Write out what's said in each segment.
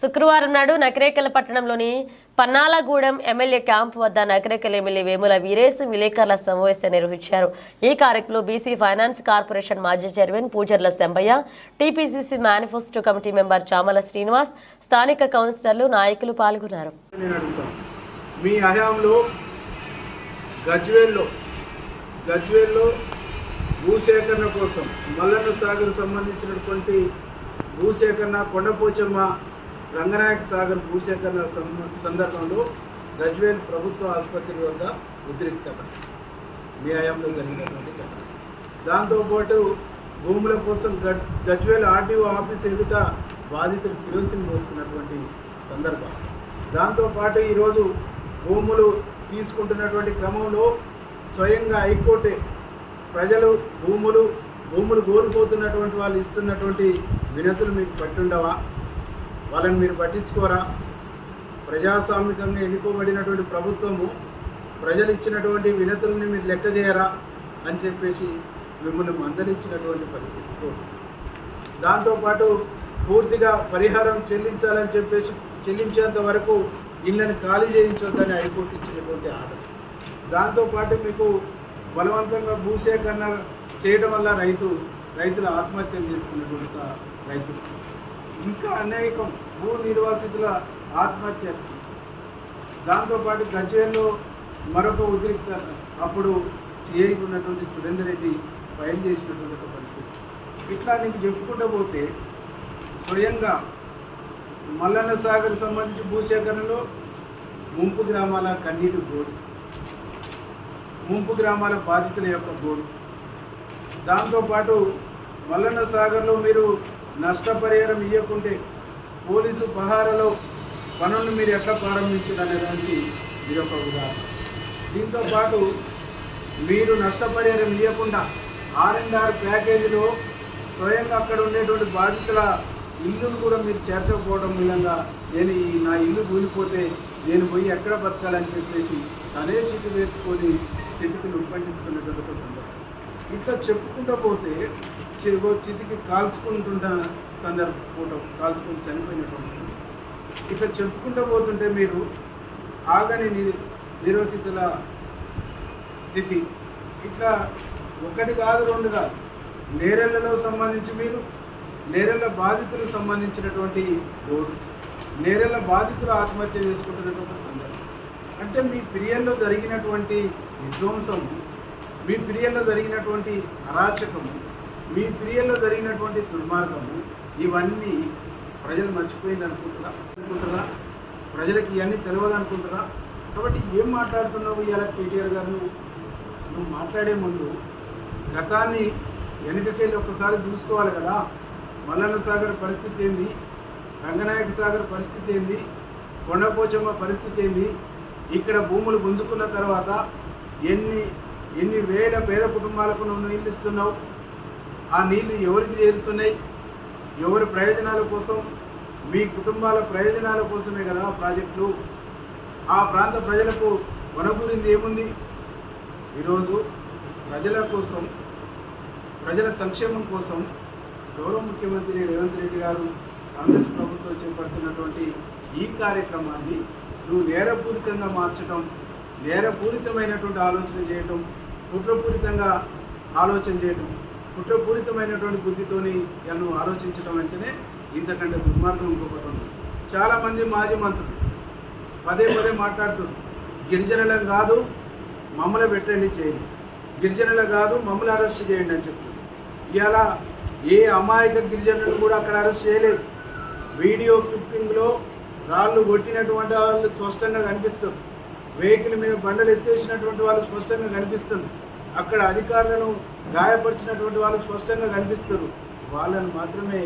శుక్రవారం నాడు నకరేకల పట్టణంలోని పన్నాలగూడెం ఎమ్మెల్యే క్యాంప్ వద్ద నకరేకల్ ఎమ్మెల్యే వేముల వీరేశ్ విలేకరుల సమావేశం నిర్వహించారు. ఈ కార్యక్రమంలో బీసీ ఫైనాన్స్ కార్పొరేషన్ మాజీ chairman Poojarla Shambaiah TPCC manifesto committee member Chamala Srinivas స్థానిక కౌన్సిలర్లు నాయకులు పాల్గొన్నారు. మీ హయాంలో గజ్వేల్లో గజ్వేల్లో భూసేకరణ కోసం మల్లన్న సాగర్ సంబంధించినటువంటి భూసేకరణ కొండపోచమ్మ రంగనాయక సాగర్ భూసేకరణ సందర్భంలో గజ్వేల్ ప్రభుత్వ ఆసుపత్రి వద్ద ఉద్రిక్తత. మీ హయాంలో జరిగినటువంటి ఘటన. దాంతోపాటు భూముల కోసం గజ్వేల్ ఆర్టీఓ ఆఫీస్ ఎదుట బాధితులు కిరోసిన్ పోసుకున్నటువంటి సందర్భం. దాంతోపాటు ఈరోజు భూములు తీసుకుంటున్నటువంటి క్రమంలో స్వయంగా హైకోర్టే ప్రజలు భూములు భూములు కోల్పోతున్నటువంటి వాళ్ళు ఇస్తున్నటువంటి వినతులు మీకు పట్టుండవా? వాళ్ళని మీరు పట్టించుకోరా? ప్రజాస్వామికంగా ఎన్నుకోబడినటువంటి ప్రభుత్వము ప్రజలు ఇచ్చినటువంటి వినతుల్ని మీరు లెక్క చేయరా? అని చెప్పేసి మిమ్మల్ని మందలిచ్చినటువంటి పరిస్థితి దాంతోపాటు పూర్తిగా పరిహారం చెల్లించాలని చెప్పేసి చెల్లించేంత వరకు ఇళ్ళని ఖాళీ చేయించొద్దని హైకోర్టు ఇచ్చినటువంటి ఆర్డర్. దాంతోపాటు మీకు బలవంతంగా భూసేకరణ చేయడం వల్ల రైతు రైతులు ఆత్మహత్యలు చేసుకున్నటువంటి రైతులు. ఇంకా అనేకం భూ నిర్వాసితుల ఆత్మహత్య. దాంతోపాటు గజ్వేల్లో మరొక ఉద్రిక్త అప్పుడు సిఐ ఉన్నటువంటి సురేందర్ రెడ్డి ఫైల్ చేసినటువంటి ఒక పరిస్థితి. ఇట్లా నీకు చెప్పుకుంటూ పోతే స్వయంగా మల్లన్న సాగర్ సంబంధించి భూసేకరణలో ముంపు గ్రామాల కన్నీటి గోడు ముంపు గ్రామాల బాధితుల యొక్క గోడు దాంతోపాటు మల్లన్న సాగర్లో మీరు నష్టపరిహారం ఇవ్వకుంటే పోలీసు పహారలో పనులను మీరు ఎట్లా ప్రారంభించారు అనేదానికి ఇది ఒక ఉదాహరణ. దీంతో పాటు మీరు నష్టపరిహారం ఇవ్వకుండా ఆర్ అండ్ ఆర్ ప్యాకేజీలో స్వయంగా అక్కడ ఉండేటువంటి బాధితుల ఇల్లును కూడా మీరు చేర్చకపోవడం మూలంగా నేను ఈ నా ఇల్లు కూలిపోతే నేను పోయి ఎక్కడ బతకాలని చెప్పేసి తనే చితి వేసుకొని చితికి ఉప్పంటించుకునేటువంటి ఒక సందర్భం. ఇట్లా చెప్పుకుంటూ పోతే చి- చితికి కాల్చుకుంటున్న సందర్భం పూట కాల్చుకొని చనిపోయినటువంటి ఇట్లా చెప్పుకుంటూ పోతుంటే మీరు ఆగని ని- నిర్వసితుల స్థితి. ఇట్లా ఒకటి కాదు రెండు కాదు. నేరెళ్ళలో సంబంధించి మీరు నేరెళ్ళ బాధితులకు సంబంధించినటువంటి రోడ్డు నేరెళ్ళ బాధితులు ఆత్మహత్య చేసుకుంటున్నటువంటి సందర్భం. అంటే మీ పిరియల్లో జరిగినటువంటి విధ్వంసం మీ ప్రియల్లో జరిగినటువంటి అరాచకము మీ ప్రియల్లో జరిగినటువంటి దుర్మార్గము ఇవన్నీ ప్రజలు మర్చిపోయింది అనుకుంటున్నా అనుకుంటారా ప్రజలకి ఇవన్నీ తెలియదు అనుకుంటారా కాబట్టి ఏం మాట్లాడుతున్నావు ఇవాళ కేటీఆర్ గారు నువ్వు? నువ్వు మాట్లాడే ముందు గతాన్ని వెనుకకెళ్ళి ఒక్కసారి చూసుకోవాలి కదా. మల్లన్న సాగర్ పరిస్థితి ఏంది? రంగనాయక సాగర్ పరిస్థితి ఏంది? కొండపోచమ్మ పరిస్థితి ఏంది? ఇక్కడ భూములు గుంజుకున్న తర్వాత ఎన్ని ఎన్ని వేల పేద కుటుంబాలకు నువ్వు నీళ్ళు ఇస్తున్నావు? ఆ నీళ్ళు ఎవరికి చేరుతున్నాయి? ఎవరి ప్రయోజనాల కోసం? మీ కుటుంబాల ప్రయోజనాల కోసమే కదా ప్రాజెక్టులు ఆ ప్రాంత ప్రజలకు వనగూరింది ఏముంది? ఈరోజు ప్రజల కోసం ప్రజల సంక్షేమం కోసం గౌరవ ముఖ్యమంత్రి రేవంత్ రెడ్డి గారు కాంగ్రెస్ ప్రభుత్వం చేపడుతున్నటువంటి ఈ కార్యక్రమాన్ని నువ్వు నేరపూరితంగా మార్చడం నేరపూరితమైనటువంటి ఆలోచన చేయటం కుట్రపూరితంగా ఆలోచన చేయడం కుట్రపూరితమైనటువంటి బుద్ధితోని ఇలా ఆలోచించడం అంటేనే ఇంతకంటే దుర్మార్గం ఇంకొకటి ఉంది. చాలామంది మాజీ మంత్రులు పదే పదే మాట్లాడుతుంది గిరిజనులం కాదు మమ్మల్ని పెట్టండి చేయండి. గిరిజనుల కాదు మమ్మల్ని అరెస్ట్ చేయండి అని చెప్తుంది ఇలా ఏ అమాయక గిరిజనులు కూడా అక్కడ అరెస్ట్ చేయలేదు. వీడియో క్లిప్పింగ్లో రాళ్ళు కొట్టినటువంటి వాళ్ళు స్పష్టంగా కనిపిస్తారు వెహికల్ మీద బండలు ఎత్తేసినటువంటి వాళ్ళు స్పష్టంగా కనిపిస్తుంది అక్కడ అధికారులను గాయపరిచినటువంటి వాళ్ళు స్పష్టంగా కనిపిస్తారు. వాళ్ళను మాత్రమే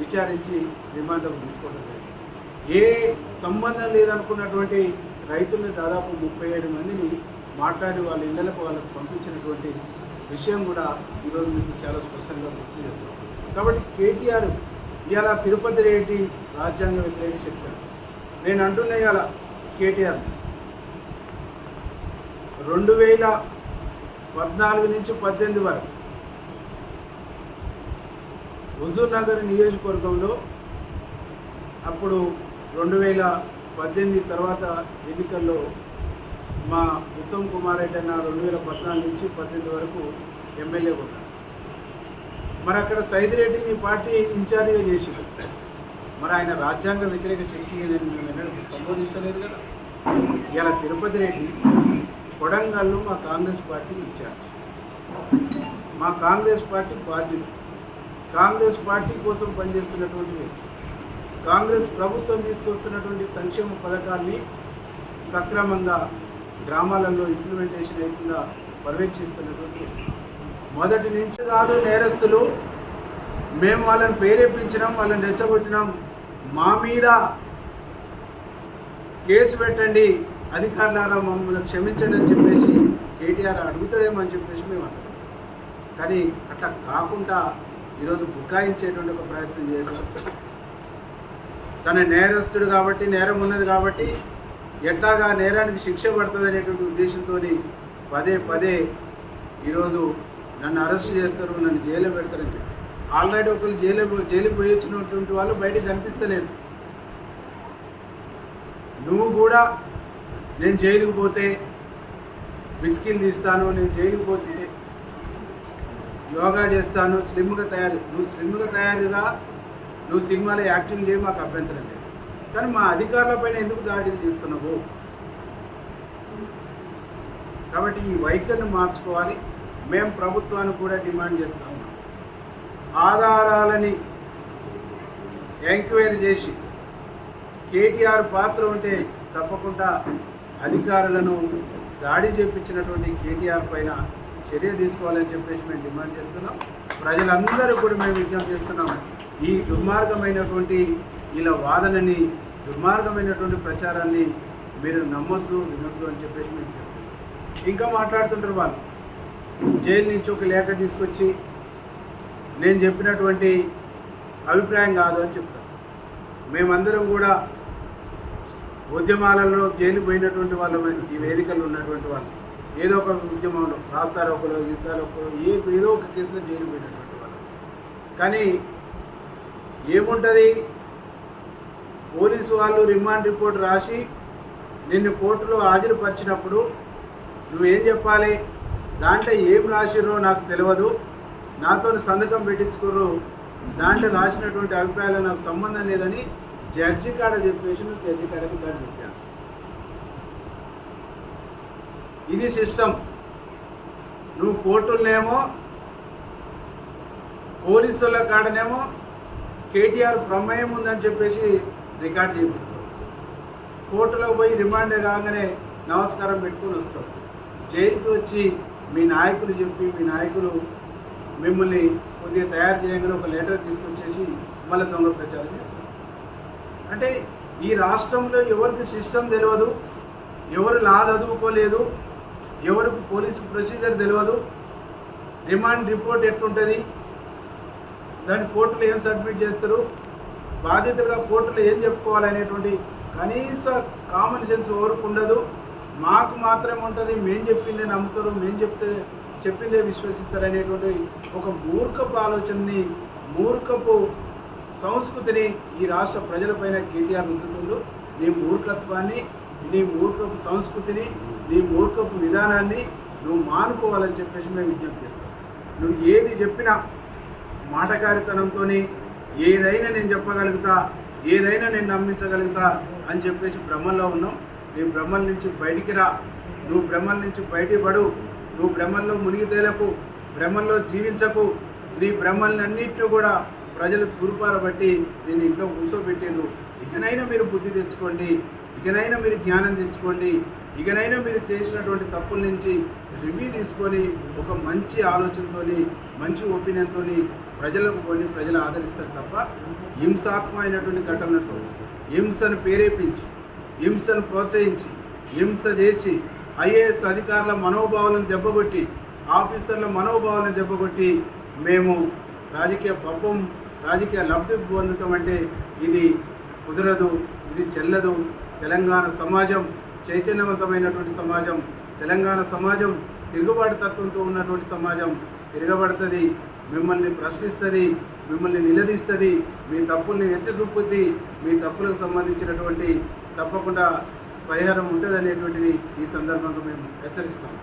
విచారించి రిమాండ్లకు తీసుకోవడం జరిగింది. ఏ సంబంధం లేదనుకున్నటువంటి రైతుల్ని దాదాపు ముప్పై ఏడు మందిని మాట్లాడి వాళ్ళ ఇళ్ళకు వాళ్ళకు పంపించినటువంటి విషయం కూడా ఈరోజు మీకు చాలా స్పష్టంగా గుర్తు చేస్తాం కాబట్టి కేటీఆర్ ఇవాళ తిరుపతి రెడ్డి రాజ్యాంగ వ్యతిరేక శక్తి. నేను అంటున్నా ఇవాళ కేటీఆర్ రెండు వేల పద్నాలుగు నుంచి పద్దెనిమిది వరకు హుజూర్నగర్ నియోజకవర్గంలో అప్పుడు రెండు వేల పద్దెనిమిది తర్వాత ఎన్నికల్లో మా ఉత్తమ్ కుమార్ రెడ్డి అన్న రెండు వేల పద్నాలుగు నుంచి పద్దెనిమిది వరకు ఎమ్మెల్యే ఉన్నారు. మరి అక్కడ సైదిరెడ్డిని పార్టీ ఇన్ఛార్జిగా చేసి మరి ఆయన రాజ్యాంగ వ్యతిరేక శక్తి నేను మేము సంబోధించలేదు కదా. ఇలా తిరుపతి రెడ్డి కొడంగల్లు మా కాంగ్రెస్ పార్టీ ఇచ్చారు. మా కాంగ్రెస్ పార్టీ బాధ్యత కాంగ్రెస్ పార్టీ కోసం పనిచేస్తున్నటువంటి వ్యక్తి. కాంగ్రెస్ ప్రభుత్వం తీసుకొస్తున్నటువంటి సంక్షేమ పథకాన్ని సక్రమంగా గ్రామాలలో ఇంప్లిమెంటేషన్ అవుతుందా పర్యవేక్షిస్తున్నటువంటి మొదటి నుంచి కాదు నేరస్తులు. మేము వాళ్ళని ప్రేరేపించినాం వాళ్ళని రెచ్చగొట్టినాం. మా మీద కేసు పెట్టండి. అధికారులారా మమ్మల్ని క్షమించండి అని చెప్పేసి కేటీఆర్ అడుగుతాడేమో అని చెప్పేసి మేము అంటాం. కానీ అట్లా కాకుండా ఈరోజు బుకాయించేటువంటి ఒక ప్రయత్నం చేయడం తన నేరస్తుడు కాబట్టి నేరం ఉన్నది కాబట్టి ఎట్లాగా నేరానికి శిక్ష పడుతుంది అనేటువంటి ఉద్దేశంతో పదే పదే ఈరోజు నన్ను అరెస్ట్ చేస్తారు నన్ను జైల్లో పెడతారని చెప్పి. ఆల్రెడీ ఒకరు జైలు జైలు పోయి వచ్చినటువంటి వాళ్ళు బయటకు కనిపిస్తలేరు. నువ్వు కూడా నేను జైలుకు పోతే బిస్కిల్ తీస్తాను నేను జైలుకు పోతే యోగా చేస్తాను స్లిమ్గా తయారు నువ్వు స్లిమ్గా తయారుగా నువ్వు సినిమాలో యాక్టింగ్ చేయి మాకు అభ్యంతరం లేదు. కానీ మా అధికారులపైన ఎందుకు దాడిని తీస్తున్నావు కాబట్టి ఈ వైఖరిని మార్చుకోవాలి. మేము ప్రభుత్వాన్ని కూడా డిమాండ్ చేస్తా ఉన్నాం. ఆధారాలని ఎంక్వైరీ చేసి కేటీఆర్ పాత్ర ఉంటే తప్పకుండా అధికారులను దాడి చేపించినటువంటి కేటీఆర్ పైన చర్య తీసుకోవాలని చెప్పేసి మేము డిమాండ్ చేస్తున్నాం. ప్రజలందరూ కూడా మేము విజ్ఞప్తి చేస్తున్నాం. ఈ దుర్మార్గమైనటువంటి ఇలా వాదనని దుర్మార్గమైనటువంటి ప్రచారాన్ని మీరు నమ్మొద్దు వినొద్దు అని చెప్పేసి మేము చెప్తున్నాం ఇంకా మాట్లాడుతుంటారు వాళ్ళు. జైలు నుంచి ఒక లేఖ తీసుకొచ్చి నేను చెప్పినటువంటి అభిప్రాయం కాదు అని చెప్తాను మేమందరం కూడా ఉద్యమాలలో జైలు పోయినటువంటి వాళ్ళు ఈ వేదికలు ఉన్నటువంటి వాళ్ళు ఏదో ఒక ఉద్యమంలో రాస్తారోకలో గీస్తారోకలో ఏ ఏదో ఒక కేసులో జైలు పోయినటువంటి వాళ్ళు. కానీ ఏముంటుంది? పోలీసు వాళ్ళు రిమాండ్ రిపోర్ట్ రాసి నిన్ను కోర్టులో హాజరుపరిచినప్పుడు నువ్వేం చెప్పాలి? దాంట్లో ఏం రాసిరో నాకు తెలియదు నాతో సంతకం పెట్టించుకోరు దాంట్లో రాసినటువంటి అభిప్రాయాలు నాకు సంబంధం లేదని జడ్జి కాడ చెప్పేసి నువ్వు జడ్జి కాడకి కాడ చెప్పాను ఇది సిస్టమ్. నువ్వు కోర్టులనేమో పోలీసుల కాడనేమో కేటీఆర్ ప్రమేయం ఉందని చెప్పేసి రికార్డ్ చేపిస్తావు. కోర్టులో పోయి రిమాండ్ కాగానే నమస్కారం పెట్టుకుని వస్తావు. జైలుకి వచ్చి మీ నాయకులు చెప్పి మీ నాయకులు మిమ్మల్ని కొద్దిగా తయారు చేయగానే ఒక లెటర్ తీసుకొచ్చేసి మళ్ళీ దొంగ ప్రచారం చేస్తారు. అంటే ఈ రాష్ట్రంలో ఎవరికి సిస్టమ్ తెలియదు ఎవరు లా చదువుకోలేదు ఎవరికి పోలీసు ప్రొసీజర్ తెలియదు రిమాండ్ రిపోర్ట్ ఎట్లుంటుంది దాన్ని కోర్టులో ఏం సబ్మిట్ చేస్తారు బాధితులుగా కోర్టులో ఏం చెప్పుకోవాలనేటువంటి కనీస కామన్ సెన్స్ ఎవరికి ఉండదు. మాకు మాత్రమే ఉంటుంది మేం చెప్పిందే నమ్ముతారు మేము చెప్తే చెప్పిందే విశ్వసిస్తారు అనేటువంటి ఒక మూర్ఖపు ఆలోచనని మూర్ఖపు సంస్కృతిని ఈ రాష్ట్ర ప్రజలపైన కేటీఆర్ ఉంచుతుండు నీ మూర్ఖత్వాన్ని నీ మూర్ఖపు సంస్కృతిని నీ మూర్ఖపు విధానాన్ని నువ్వు మానుకోవాలని చెప్పేసి మేము విజ్ఞప్తి చేస్తాం. నువ్వు ఏది చెప్పినా మాటకారితనంతో ఏదైనా నేను చెప్పగలుగుతా ఏదైనా నేను నమ్మించగలుగుతా అని చెప్పేసి బ్రహ్మంలో ఉన్నాం. నీ భ్రమల నుంచి బయటికి రా. నువ్వు భ్రమల నుంచి బయటికి పడు. నువ్వు భ్రమల్లో మునిగి తేలకు భ్రమల్లో జీవించకు. నీ భ్రమల్ని అన్నింటినీ కూడా ప్రజలు తూర్పారబట్టి నేను ఇంట్లో కూర్చోబెట్టాను ఇకనైనా మీరు బుద్ధి తెచ్చుకోండి. ఇకనైనా మీరు జ్ఞానం తెచ్చుకోండి. ఇకనైనా మీరు చేసినటువంటి తప్పుల నుంచి రివ్యూ తీసుకొని ఒక మంచి ఆలోచనతోని మంచి ఒపీనియన్తో ప్రజలకు కొన్ని ప్రజలు ఆదరిస్తారు తప్ప హింసాత్మకమైనటువంటి ఘటనతో హింసను ప్రేరేపించి హింసను ప్రోత్సహించి హింస చేసి ఐఏఎస్ అధికారుల మనోభావాలను దెబ్బకొట్టి ఆఫీసర్ల మనోభావాలను దెబ్బకొట్టి మేము రాజకీయ పబ్బం రాజకీయ లబ్ధి అంటే ఇది కుదరదు ఇది చెల్లదు. తెలంగాణ సమాజం చైతన్యవంతమైనటువంటి సమాజం. తెలంగాణ సమాజం తిరుగుబాటు తత్వంతో ఉన్నటువంటి సమాజం. తిరగబడుతుంది మిమ్మల్ని ప్రశ్నిస్తుంది మిమ్మల్ని నిలదీస్తుంది మీ తప్పుల్ని ఎత్తి చూపుద్ది మీ తప్పులకు సంబంధించినటువంటి తప్పకుండా పరిహారం ఉంటుంది అనేటువంటిది ఈ సందర్భంగా మేము హెచ్చరిస్తాం.